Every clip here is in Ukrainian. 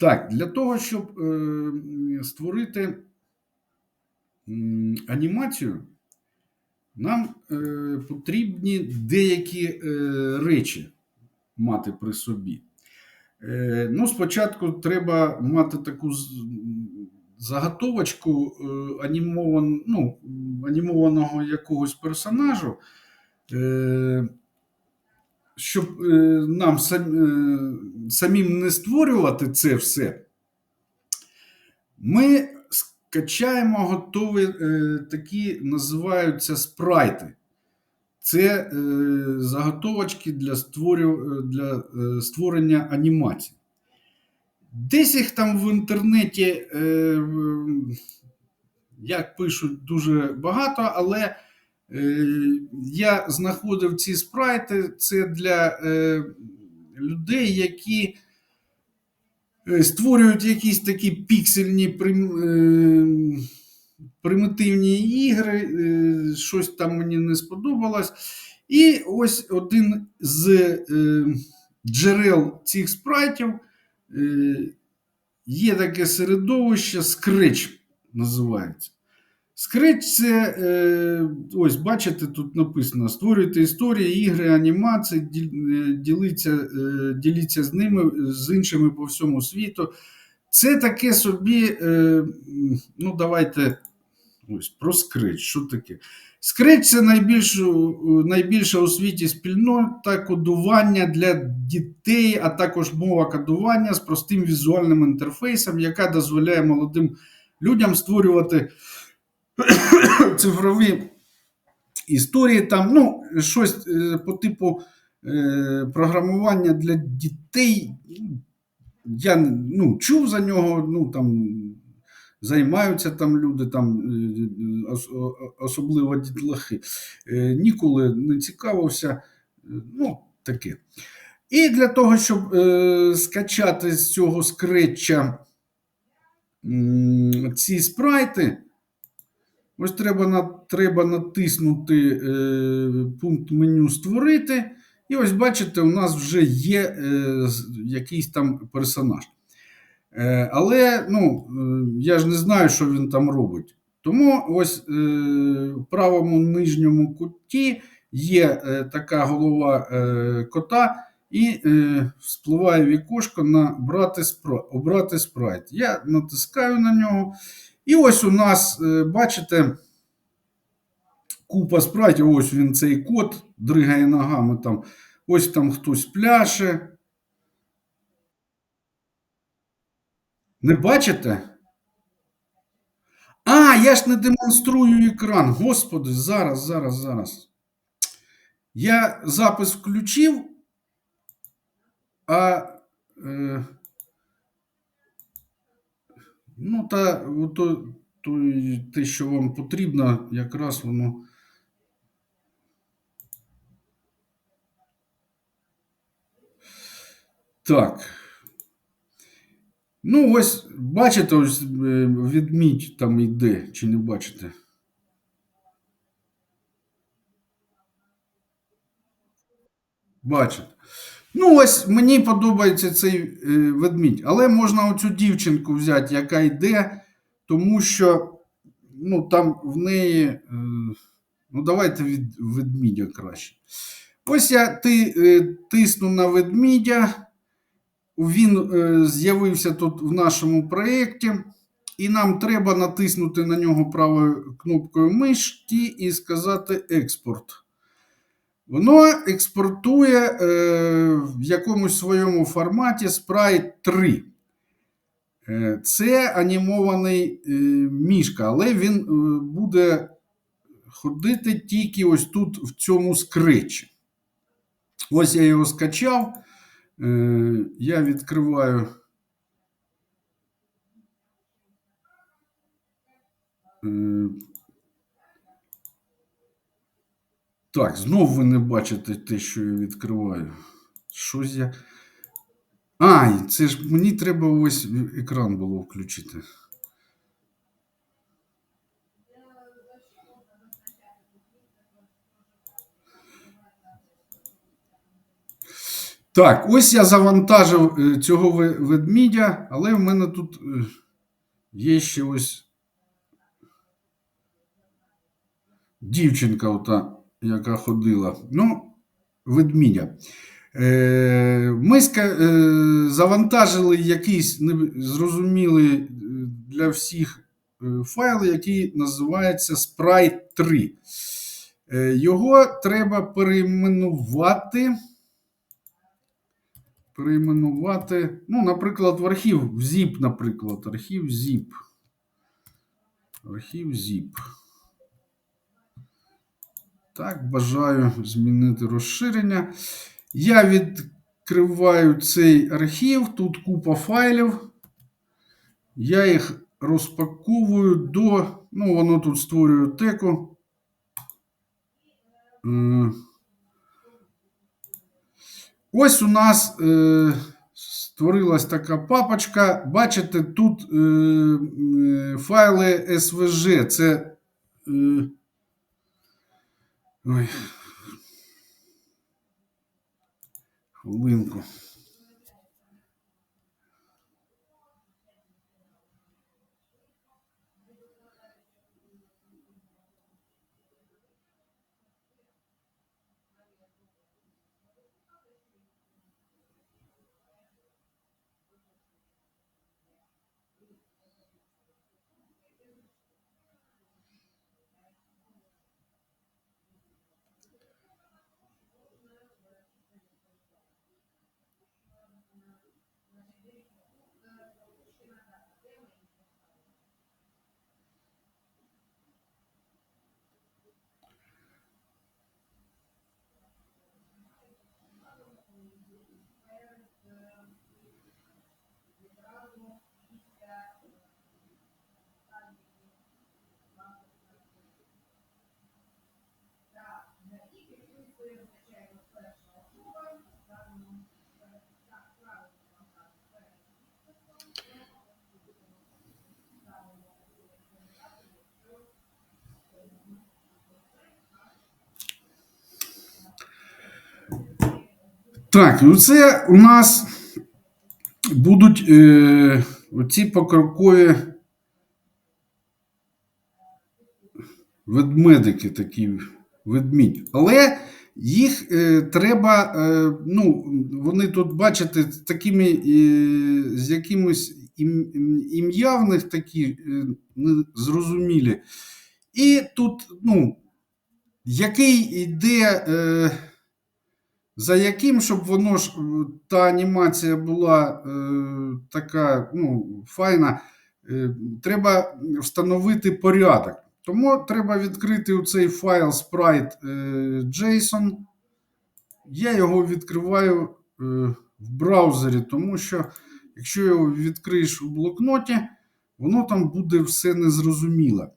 Так, для того, щоб е, створити анімацію, нам е, потрібні деякі е, речі мати при собі. Е, ну, Спочатку треба мати таку заготовочку е, анімован, ну, анімованого якогось персонажу, е, щоб е, нам е, самим не створювати це все. Ми скачаємо готові е, такі називаються спрайти. Це заготовочки для створю, для створення анімацій. Десь їх там в інтернеті, як пишуть, дуже багато, але я знаходив ці спрайти це для е, людей, які Е, створюють якісь такі піксельні прим, е, примітивні ігри, е, щось там мені не сподобалось. І ось один з джерел цих спрайтів є таке середовище Scratch називається. Scratch це, е, ось, бачите, тут написано: створюйте історії, ігри, анімації, е, діліться, е, діліться з ними, з іншими по всьому світу. Це таке собі, ну, давайте ось про Scratch. Що таке? Scratch це найбільша у світі спільнота кодування для дітей, а також мова кодування з простим візуальним інтерфейсом, яка дозволяє молодим людям створювати цифрові історії, там, ну, щось е, по типу е, програмування для дітей. Я ну, чув за нього, ну там займаються там люди, там, е, особливо дітлахи. Ніколи не цікавився. ну, таке. І для того, щоб е, скачати з цього скретча ці спрайти, Ось треба треба натиснути е, пункт меню Створити. І ось бачите, у нас вже є е, якийсь там персонаж. Е, але ну, я ж не знаю, що він там робить. Тому ось в правому нижньому куті є така голова кота, і е, спливає вікошко на обрати спрайт. Я натискаю на нього. І ось у нас, е, бачите, купа спрайтів, ось він цей кот дригає ногами там. Ось там хтось пляше. Не бачите? А, я ж не демонструю екран. Господи, зараз, зараз, зараз. Я запис включив, а. Е, Ну, та то, то, те, що вам потрібно, якраз воно. Так. Ну, ось, бачите, ось е, відмідь там йде, чи не бачите? Бачите. Ну, ось мені подобається цей е, ведмідь. Але можна оцю дівчинку взяти, яка йде, тому що ну, там в неї. Е, ну, давайте від ведмідя краще. Ось я ти, е, тисну на ведмідя. Він з'явився тут в нашому проєкті. І нам треба натиснути на нього правою кнопкою мишки і сказати експорт. Воно експортує е, в якомусь своєму форматі Sprite 3. Е, це анімований е, мішка, але він е, буде ходити тільки ось тут, в цьому скречі. Ось я його скачав. Е, я відкриваю. Е, Так, знов ви не бачите те, що я відкриваю. Щось я. А, це ж мені треба ось екран було включити. Так, ось я завантажив е, цього ведмідя, але в мене тут е, є ще ось дівчинка, ота, яка ходила. Ну, ведмідя. Е, Ми е, завантажили якийсь незрозумілий е, для всіх файл, який називається Sprite 3. Е, Його треба перейменувати. Перейменувати. Ну, наприклад, в архів в ZIP, наприклад, архів ZIP. Архів ZIP. Так, бажаю змінити розширення. Я відкриваю цей архів, тут купа файлів. Я їх розпаковую до. Ну, воно тут створює теку. Е, Ось у нас е, створилась така папочка. Бачите, тут е, е, файли SVG. Це. Е, ой. Хвилинку. Так, ну це у нас будуть е, оці покрокові ведмедики такі ведмідь. Але їх е, треба, е, ну, вони тут, бачите, такими, е, з якимось ім, ім- ім'я в них такі е, незрозумілі. І тут, ну, який йде. Е, за яким, щоб воно ж е, та анімація була е, така ну, файна, е, треба встановити порядок. Тому треба відкрити цей файл sprite е. Я його відкриваю е, в браузері, тому що якщо його відкриєш у блокноті, воно там буде все незрозуміло.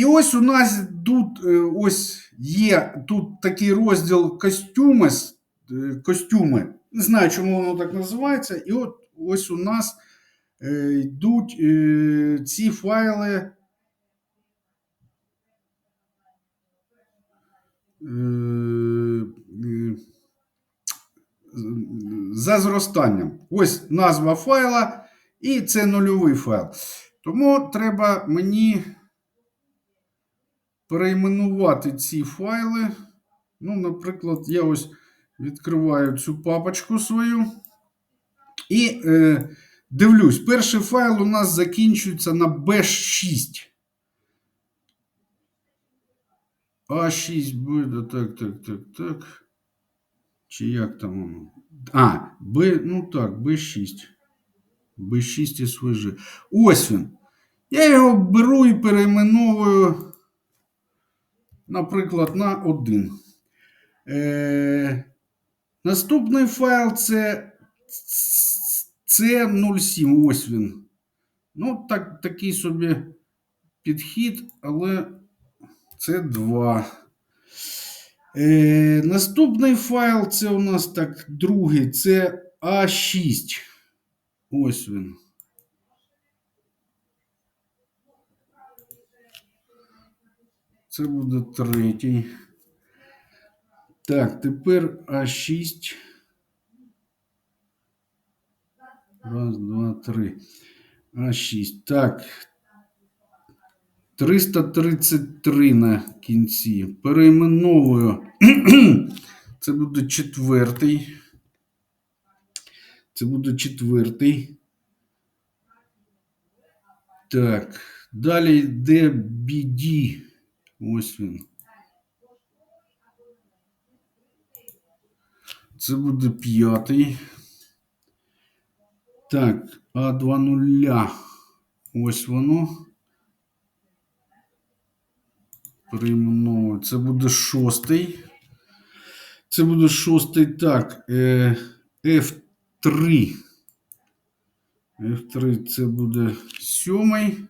І ось у нас тут е, ось є тут такий розділ костюми, е, костюми. Не знаю, чому воно так називається. І от ось у нас е, йдуть ці файли. За зростанням. Ось назва файла, і це нульовий файл. Тому треба мені перейменувати ці файли. Ну, наприклад, я ось відкриваю цю папочку свою і е, дивлюсь, перший файл у нас закінчується на B6. А6 буде, так, так, так, так. Чи як там воно? А, Б, ну так, Б6. Б6 СВЖ. Ось він. Я його беру і перейменовую, наприклад, на 1. Е, наступний файл це C07. Ось він. Ну, так, такий собі підхід, але це 2. Е, наступний файл це у нас так, другий, це А6. Ось він. Це буде третій. Так, тепер А6. Раз, два, три. А6. Так. 333 на кінці. Перейменовую. Це буде четвертий. Це буде четвертий. Так. Далі йде BD. Ось він. Це буде п'ятий. Так, А2 нуля. Ось воно. Перейменовую. Це буде шостий. Це буде шостий. Так. Е, F3. F3 це буде сьомий.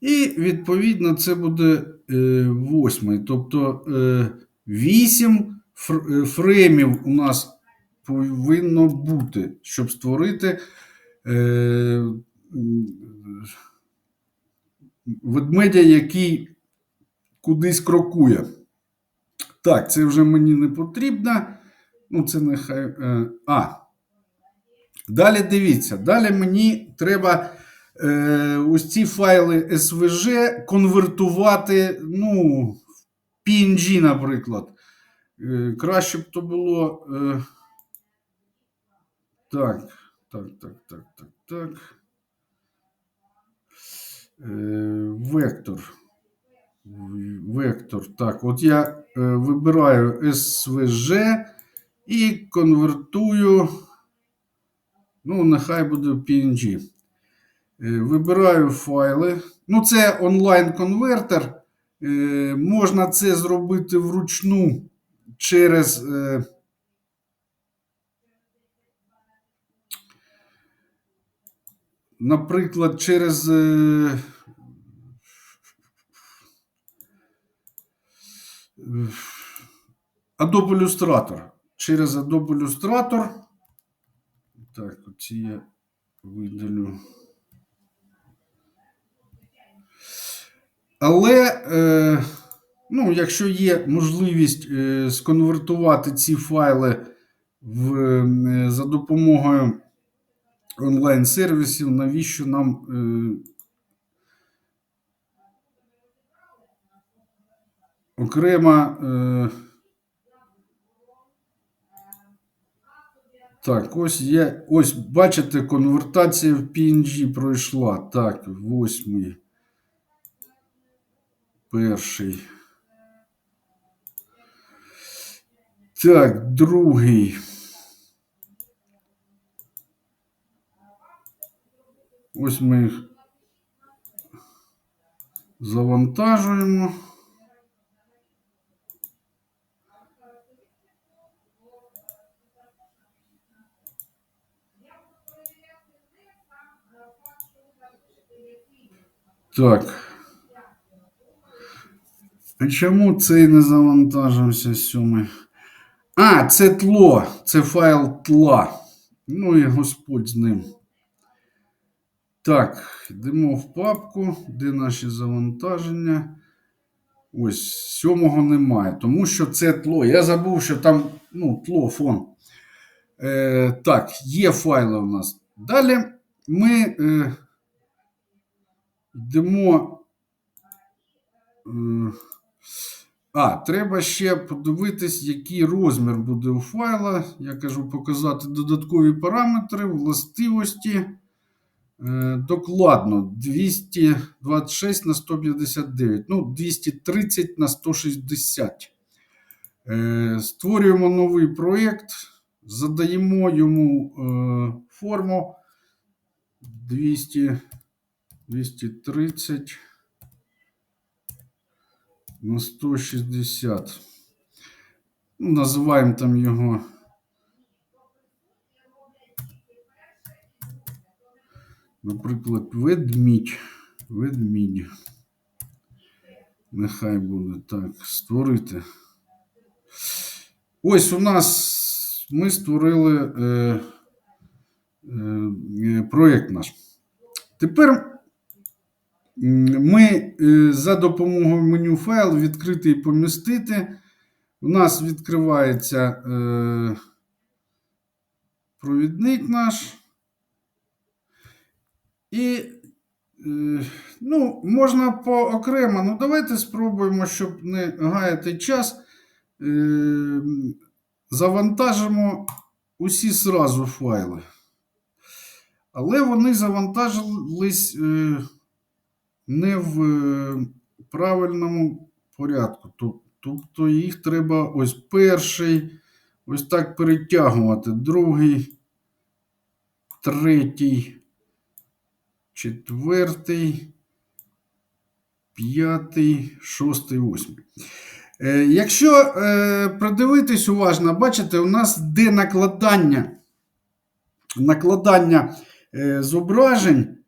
І відповідно це буде е, восьмий. Тобто е, 8 фр- е, фреймів у нас повинно бути, щоб створити е, ведмедя, який кудись крокує. Так, це вже мені не потрібно. Ну, це нехай. Е, а. Далі дивіться. Далі мені треба е, ось ці файли SVG конвертувати, ну, в PNG, наприклад. Е, краще б то було. Е, так, так, так, так, так, так. Е, вектор. Вектор. Так, от я е, вибираю SVG і конвертую. Ну, нехай буде PNG. Е, Вибираю файли. Ну, це онлайн-конвертер. Е, Можна це зробити вручну через. е, Наприклад, через. Adobe Illustrator. Через Adobe Illustrator. Так, оці я видалю. Але, е, ну, якщо є можливість е, сконвертувати ці файли в, е, за допомогою онлайн-сервісів, навіщо нам е, окрема. Е, Так, ось є. Ось, бачите, конвертація в PNG пройшла. Так, восьмий. Перший. Так, другий. Ось ми їх завантажуємо. Так. А чому цей не завантажився сьомий? А, це тло. Це файл тла. Ну і Господь з ним. Так, йдемо в папку, де наші завантаження. Ось, сьомого немає, тому що це тло. Я забув, що там ну, тло, фон. Е, так, є файли у нас. Далі ми е, йдемо. Е, а, треба ще подивитись, який розмір буде у файла. Я кажу, показати додаткові параметри, властивості. Е, Докладно 226 на 159, ну, 230 на 160. Е, Створюємо новий проєкт, задаємо йому е, форму 200, 230 на 160. Ну, називаємо там його. Наприклад, ведмідь. Ведмідь. Нехай буде так. Створити. Ось у нас ми створили е, е, проєкт наш. Тепер ми е, за допомогою меню файл відкрити і помістити. У нас відкривається е, провідник наш. І, е, ну, можна поокремо. Ну, давайте спробуємо, щоб не гаяти час. Завантажимо усі сразу файли. Але вони завантажились не в е, правильному порядку. Тобто їх треба ось перший, ось так перетягувати, другий, третій, четвертий, п'ятий, шостий, восьмий. Е, Якщо е, придивитись уважно, бачите, у нас де накладання, накладання зображень.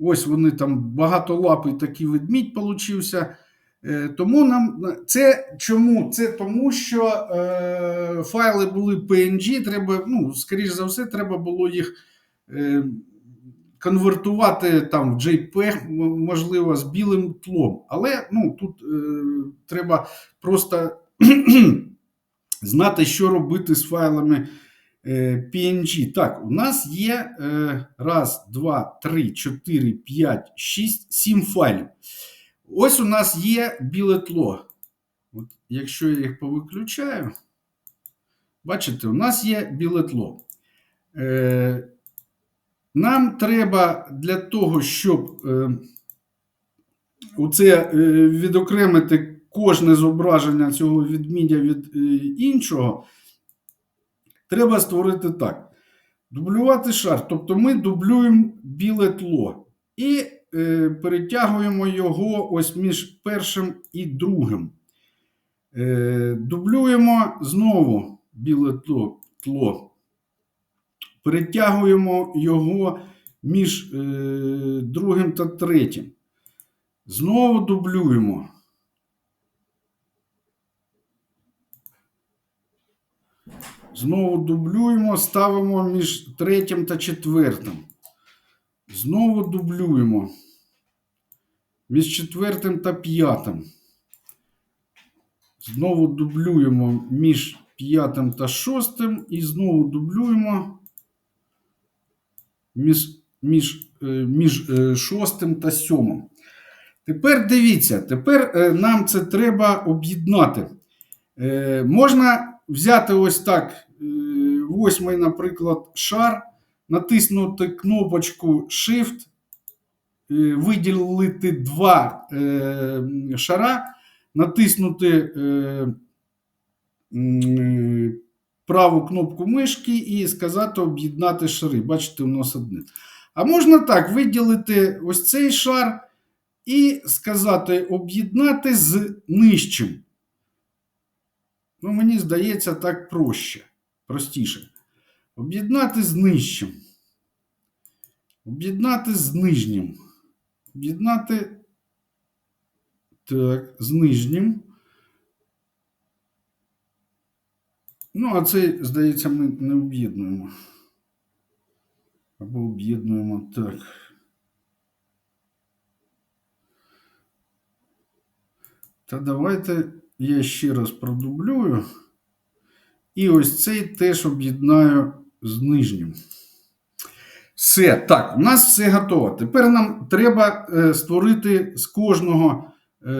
Ось вони там багатолапий такий ведмідь получився. Е, тому нам це чому? Це тому, що е, файли були PNG, треба, ну, скоріш за все, треба було їх е, конвертувати там в JPEG, можливо, з білим тлом. Але ну, тут е, треба просто знати, що робити з файлами PNG. Так, у нас є е, раз, два, три, чотири, п'ять, шість, сім файлів. Ось у нас є біле тло. От, якщо я їх повиключаю, бачите, у нас є біле тло. Е, нам треба для того, щоб е, оце, е, відокремити кожне зображення цього відмідя від е, іншого, треба створити так. Дублювати шар. Тобто ми дублюємо біле тло і е, перетягуємо його ось між першим і другим. Е, дублюємо знову біле тло. тло. Перетягуємо його між е, другим та третім. Знову дублюємо. Знову дублюємо, ставимо між третім та четвертим. Знову дублюємо. Між четвертим та п'ятим. Знову дублюємо між п'ятим та шостим. І знову дублюємо між, між, е, між е, шостим та сьомим. Тепер дивіться, тепер е, нам це треба об'єднати. Можна взяти ось так, е, восьмий, наприклад, шар, натиснути кнопочку Shift, е, виділити два е, шара, натиснути праву кнопку мишки і сказати об'єднати шари. Бачите, у нас одне. А можна так виділити ось цей шар і сказати об'єднати з нижчим. Ну, мені здається, так проще, простіше. Об'єднати з нижчим. Об'єднати з нижнім. Об'єднати так, з нижнім. Ну, а цей, здається, ми не об'єднуємо. Або об'єднуємо так. Та давайте я ще раз продублюю. І ось цей теж об'єднаю з нижнім. Все, так, у нас все готово. Тепер нам треба е, створити з кожного е,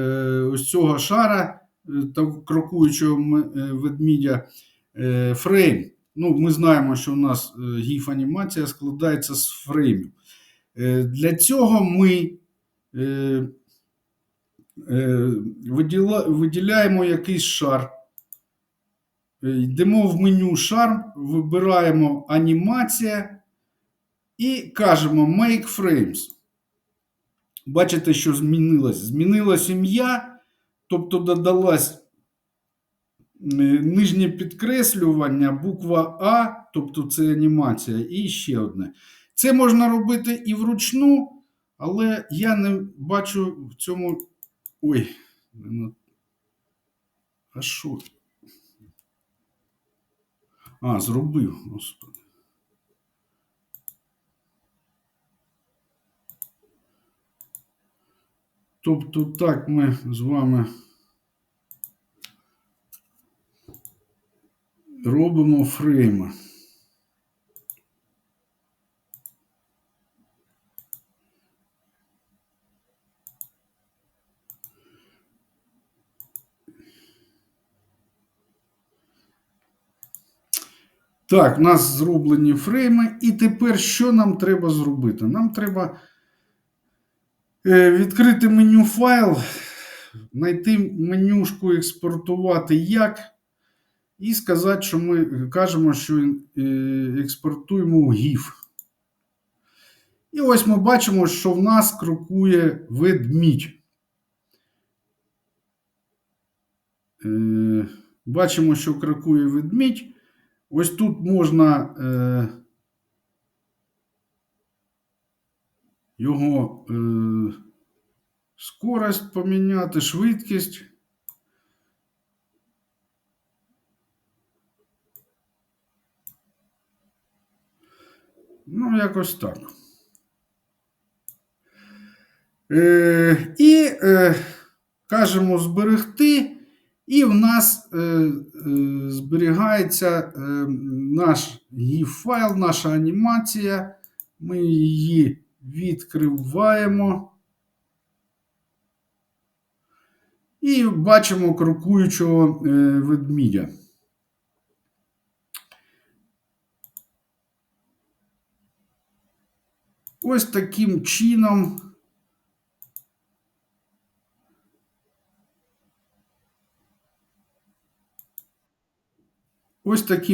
ось цього шара е, та крокуючого ведмідя фрейм. Ну, ми знаємо, що у нас гіф-анімація складається з фреймів. Для цього ми виділяємо якийсь шар. Е, Йдемо в меню шар, вибираємо анімація і кажемо Make Frames. Бачите, що змінилось? Змінилась ім'я, тобто додалась е, нижнє підкреслювання, буква А, тобто це анімація, і ще одне. Це можна робити і вручну, але я не бачу в цьому. Ой, не а що? А, зробив, господи. Тобто так ми з вами робимо фрейми. Так, у нас зроблені фрейми. І тепер що нам треба зробити? Нам треба е, відкрити меню файл, знайти менюшку експортувати як. І сказати, що ми кажемо, що е, експортуємо в GIF. І ось ми бачимо, що в нас крокує ведмідь. Е, Бачимо, що крокує ведмідь. Ось тут можна е, його е, скорость поміняти, швидкість. Ну, якось так. Е, і е, кажемо зберегти, і в нас е, е, зберігається е, наш GIF-файл, наша анімація. Ми її відкриваємо. І бачимо крокуючого е, ведмідя. Ось таким чином. Ось таким